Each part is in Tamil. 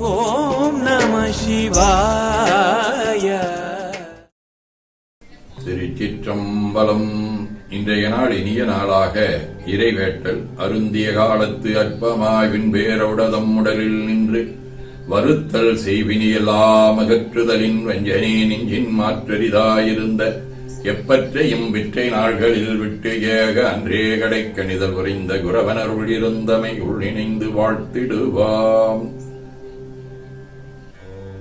ஓம் நம சிவாய. திருச்சிற்றம்பலம். இன்றைய நாள் இனிய நாளாக இறைவேட்டல். அருந்திய காலத்து அற்பமாய்வின் பேரவுடதம் உடலில் நின்று வருத்தல் செய்வினியெல்லாம் அகற்றுதலின் வஞ்சனே நெஞ்சின் மாற்றரிதாயிருந்த எப்பற்றையும் விற்றை நாள்களில் விட்டு ஏக அன்றே கடைக்கணிதல் உறைந்த குரவனருள் இருந்தமை உள்ளிணைந்து வாழ்த்திடுவாம்.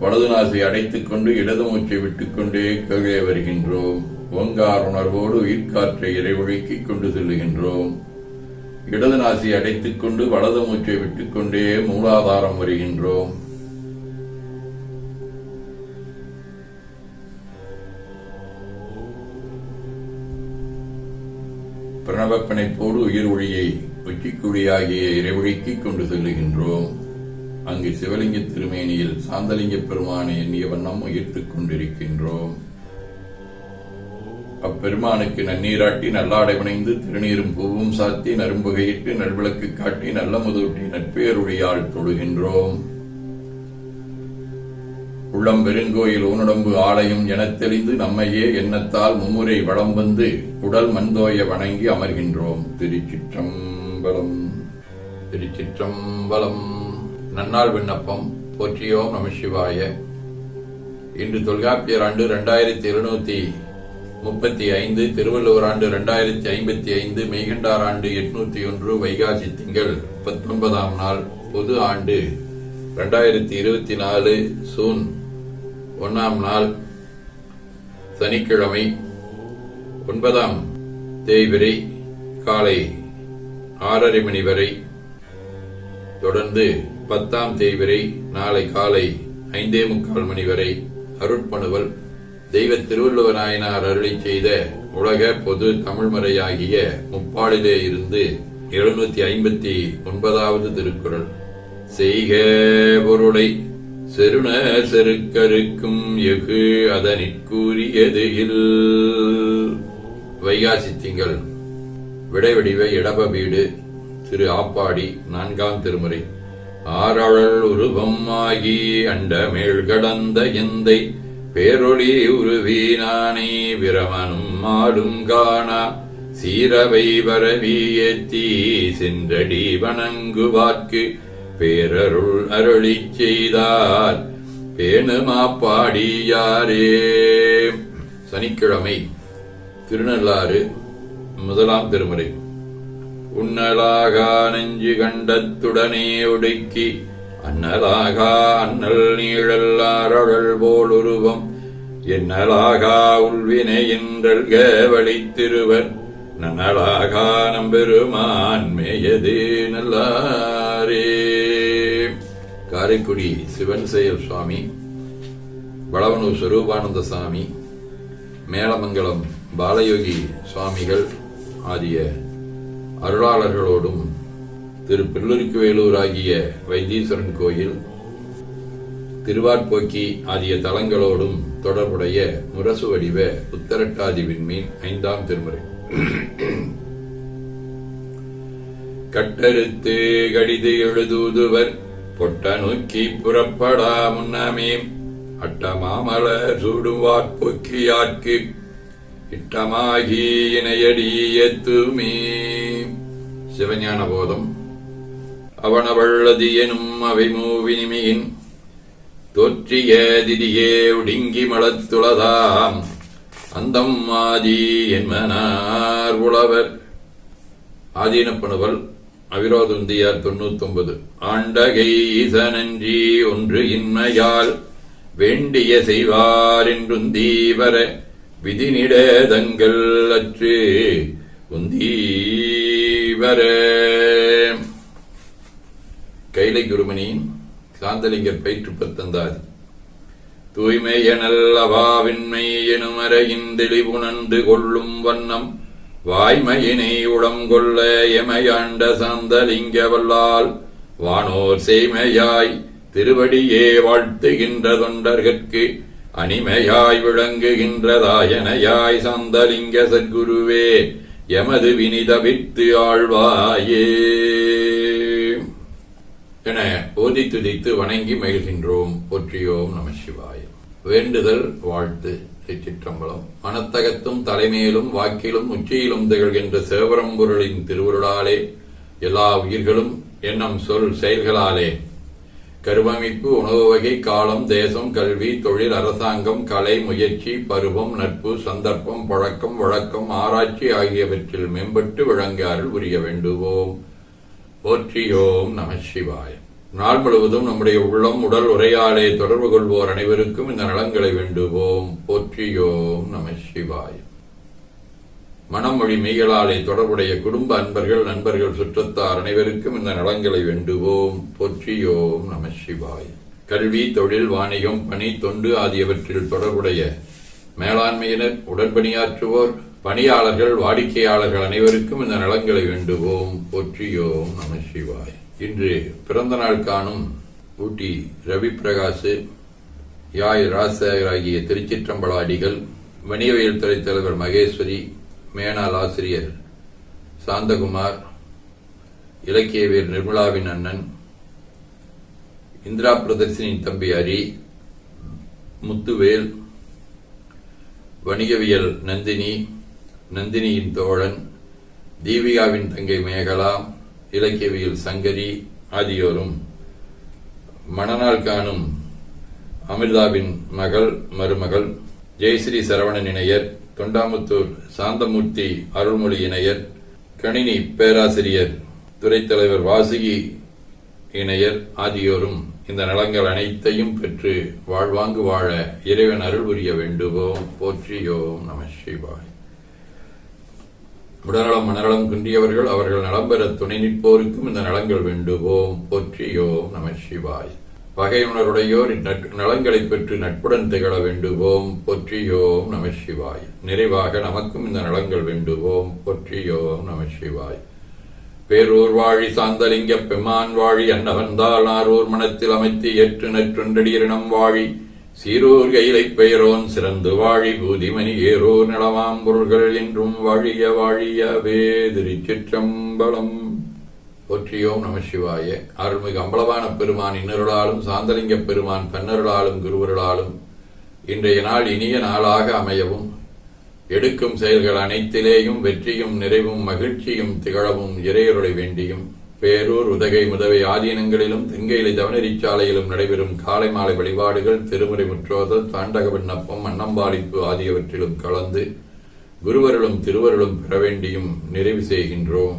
வலது நாசி அடைத்துக் கொண்டு இடது மூச்சை விட்டுக்கொண்டே கீழே வருகின்றோம். ஓங்கார் உணர்வோடு உயிர்காற்றை இறைவழுக்கிக் கொண்டு செல்லுகின்றோம். இடது நாசி அடைத்துக் கொண்டு வலது மூச்சை விட்டுக்கொண்டே மூலாதாரம் வருகின்றோம். பிரணவப்பிணைப்போடு உயிர் ஒளியை உச்சிக்குழியாகிய இறைவழிக்கிக் கொண்டு செல்லுகின்றோம். அங்கு சிவலிங்க திருமேனியில் சாந்தலிங்க பெருமானை எண்ணிய வண்ணம் உயிர்த்துக் கொண்டிருக்கின்றோம். அப்பெருமானுக்கு நன்னீராட்டி நல்லாடை வணைந்து திருநீரும் பூவும் சாத்தி நரும்புகையிட்டு நல்விளக்கு காட்டி நல்ல முதூட்டி நட்பேருடையால் தொழுகின்றோம். உள்ளம் பெருங்கோயில் ஊனடம்பு ஆலயம் எனத் தெளிந்து நம்மையே எண்ணத்தால் மும்முறை வளம் வந்து உடல் மண்தோய வணங்கி அமர்கின்றோம். திருச்சிற்றம்பலம் திருச்சிற்றம்பலம். நன்னாள் விண்ணப்பம். போற்றியோம் நம சிவாய. இன்று தொல்காப்பியர் ஆண்டு இரண்டாயிரத்தி எழுநூத்தி முப்பத்தி ஐந்து திருவள்ளுவர் ஆண்டு இரண்டாயிரத்தி ஐம்பத்தி ஐந்து மெய்கண்டார் ஆண்டு எட்நூத்தி ஒன்று வைகாசி திங்கள் பத்தொன்பதாம் நாள் பொது ஆண்டு இரண்டாயிரத்தி இருபத்தி நாலு சூன் ஒன்னாம் நாள் சனிக்கிழமை ஒன்பதாம் தேய்பிரை காலை ஆறரை மணி வரை தொடர்ந்து பத்தாம் தேய்பிரை நாளை காலை ஐந்தே முக்கால் மணி வரை அருட்பணுவல் தெய்வ திருவள்ளுவராயனார் அருளி செய்த உலக பொது தமிழ்மறையாகிய முப்பாளிலே இருந்து எழுநூத்தி ஐம்பத்தி ஒன்பதாவது திருக்குறள். செய்க பொருளை செருண செருக்கருக்கும் எஃகு அதனிற்கூறியது இல். வைகாசி திங்கள் விடைவடிவ இடப வீடு திரு ஆப்பாடி நான்காம் திருமுறை. ஆரழல் உருவம் ஆகி அண்டமேல் கடந்த எந்தை பேரொளி உருவினானே பிரமனும் ஆடும் காணா சீரவை வரவி ஏத்தி சென்றடி வணங்குவார்க்கு பேரருள் அருளிச் செய்தார். பேணுமா பாடியாரே. சனிக்கிழமை திருநள்ளாறு முதலாம் திருமுறை. உன்னலாகா நெஞ்சு கண்டத்துடனே ஒடுக்கி அன்னலாகா அண்ணல் நீழல்லாரழல் போல் உருவம். என்னலாகா உள்வினை என்றல்க வழித்திருவர் நன்னலாகா நம்பெருமான் மேயது நல்லாரே. காரைக்குடி சிவன் செயல் சுவாமி வளவனூர் ஸ்வரூபானந்த சாமி மேலமங்கலம் பாலயோகி சுவாமிகள் ஆகிய அருளாளர்களோடும் திரு பிள்ளுருக்கு வேலூர் ஆகிய வைத்தீஸ்வரன் கோயில் திருவாட்போக்கி ஆகிய தலங்களோடும் தொடர்புடைய முரசு வடிவ புத்தரட்டாதி விண்மீன் ஐந்தாம் திருமுறை. கட்டறுத்து கடிது எழுதுதுவர் பொட்ட நோக்கி புறப்படா முன்னமே. அட்டமாமல சூடும் வாட்பொக்கியார்க்கு இட்டமாகி இணையடி எத்துமே. சிவஞான போதம் அவனவள்ளதி எனும் அவை மூவினிமையின் தோற்றிய திதியே ஒடுங்கி மலத்துளதாம் அந்தம் ஆதி என்மனார் உழவர். ஆதீனப்பணுவல் அவிரோதந்தியார் தொண்ணூத்தொன்பது. ஆண்டகை ஈசனன்றி ஒன்று இன்மையால் வேண்டிய செய்வார் என்றுந்தீவர விதினிட தங்கள் அற்று இவரே. கைலை குருமணியின் சாந்தலிங்கர் பயிற்று பத்தந்தாதி. தூய்மை எனல் அவாவின்மை எனுமறையின் தெளிவுணர்ந்து கொள்ளும் வண்ணம் வாய்மையினை உடம் கொள்ள எமையாண்ட சாந்தலிங்க வல்லால் வானோர் செய்மையாய் திருவடியே வாழ்த்துகின்ற தொண்டர்கட்கு அனிமையாய் விளங்குகின்றதாயனையாய் சாந்தலிங்க சத்குருவே. எமது வினிதவித்து ஆழ்வாயே. என ஓதி துதித்து வணங்கி மகிழ்கின்றோம். போற்றியோம் நம சிவாய. வேண்டுதல் வாழ்த்து சிற்றம்பலம் மனத்தகத்தும் தலைமையிலும் வாக்கிலும் உச்சியிலும் திகழ்கின்ற சேவரம்பொருளின் திருவுருளாலே எல்லா உயிர்களும் எண்ணம் சொல் செயல்களாலே கருவமைப்பு உணவு வகை காலம் தேசம் கல்வி தொழில் அரசாங்கம் கலை முயற்சி பருவம் நட்பு சந்தர்ப்பம் பழக்கம் வழக்கம் ஆராய்ச்சி ஆகியவற்றில் மேம்பட்டு விளங்காரில் அருள் புரிய வேண்டுவோம். போற்றியோம் நம சிவாய. நாள் முழுவதும் நம்முடைய உள்ளம் உடல் உரையாடை தொடர்பு கொள்வோர் அனைவருக்கும் இந்த நலங்களை வேண்டுவோம். போற்றியோம் நம சிவாயம் மனம் மொழி மெய்களாலே தொடர்புடைய குடும்ப அன்பர்கள் நண்பர்கள் சுற்றத்தார் அனைவருக்கும் இந்த நலங்களை வேண்டுவோம். போற்றியோம் நம சிவாய். கல்வி தொழில் வாணிகம் பணி தொண்டு ஆகியவற்றில் தொடர்புடைய மேலாண்மையினர் உடன்பணியாற்றுவோர் பணியாளர்கள் வாடிக்கையாளர்கள் அனைவருக்கும் இந்த நலங்களை வேண்டுவோம். போற்றியோம் நம சிவாய். இன்று பிறந்த நாள் காணும் ஊட்டி ரவி பிரகாஷ் யாய் ராஜசேகர் ஆகிய திருச்சிற்றம்பல அடிகள் வணிகவியல் துறை தலைவர் மகேஸ்வரி மேனாள் ஆசிரியர் சாந்தகுமார் இலக்கியவியல் நிர்மலாவின் அண்ணன் இந்திரா பிரதர்சினின் தம்பி ஹரி முத்துவேல் வணிகவியல் நந்தினி நந்தினியின் தோழன் தீபிகாவின் தங்கை மேகலா இலக்கியவியல் சங்கரி ஆகியோரும் மணநாள் காணும் அமிர்தாவின் மகள் மருமகள் ஜெயஸ்ரீ சரவணன் இணையர் தொண்டாமுத்தூர் சாந்தமூர்த்தி அருள்மொழி இணையர் கணினி பேராசிரியர் துறைத்தலைவர் வாசுகி இணையர் ஆகியோரும் இந்த நலங்கள் அனைத்தையும் பெற்று வாழ்வாங்கு வாழ இறைவன் அருள் புரிய வேண்டுவோம் போற்றியோம் நம சிவாய். உடல்நலம் மனநலம் குன்றியவர்கள் அவர்கள் நலம் பெற துணை நிற்போருக்கும் இந்த நலங்கள் வேண்டுவோம். போற்றியோம் நம சிவாய். பகையுணருடையோர் நலங்களை நலங்களைப் பெற்று நட்புடன் திகழ வேண்டுவோம். பொற்றியோம் நம சிவாய். நிறைவாக நமக்கும் இந்த நலங்கள் வேண்டுவோம். பொற்றியோம் நம சிவாய். பேரூர் வாழி சாந்தலிங்க பெமான் வாழி அன்னவந்தால் ஆரூர் மனத்தில் அமைத்து ஏற்று நற்றொன்றடியிடம் வாழி. சீரூர் கையிலைப் பெயரோன் சிறந்து வாழி. பூதிமணி ஏரோர் நலமாம் பொருள்கள் என்றும் வாழிய வாழிய வேதிரி சிற்றம்பலம் ஒற்றியோம் நம சிவாய. அருள்மிகு அம்பலவான பெருமான் இன்னருளாலும் சாந்தலிங்க பெருமான் பன்னருளாலும் குருவருளாலும் இன்றைய நாள் இனிய நாளாக அமையவும் எடுக்கும் செயல்கள் அனைத்திலேயும் வெற்றியும் நிறைவும் மகிழ்ச்சியும் திகழவும் இறையருளை வேண்டியும் பேரூர் உதகை முதவை ஆதீனங்களிலும் தென்கையிலை தவனரிச்சாலையிலும் நடைபெறும் காலை மாலை வழிபாடுகள் திருமுறை முற்றோதல் தாண்டக விண்ணப்பம் அன்னம்பாளிப்பு ஆகியவற்றிலும் கலந்து குருவருளும் திருவருளும் பெற வேண்டியும் நிறைவு செய்கின்றோம்.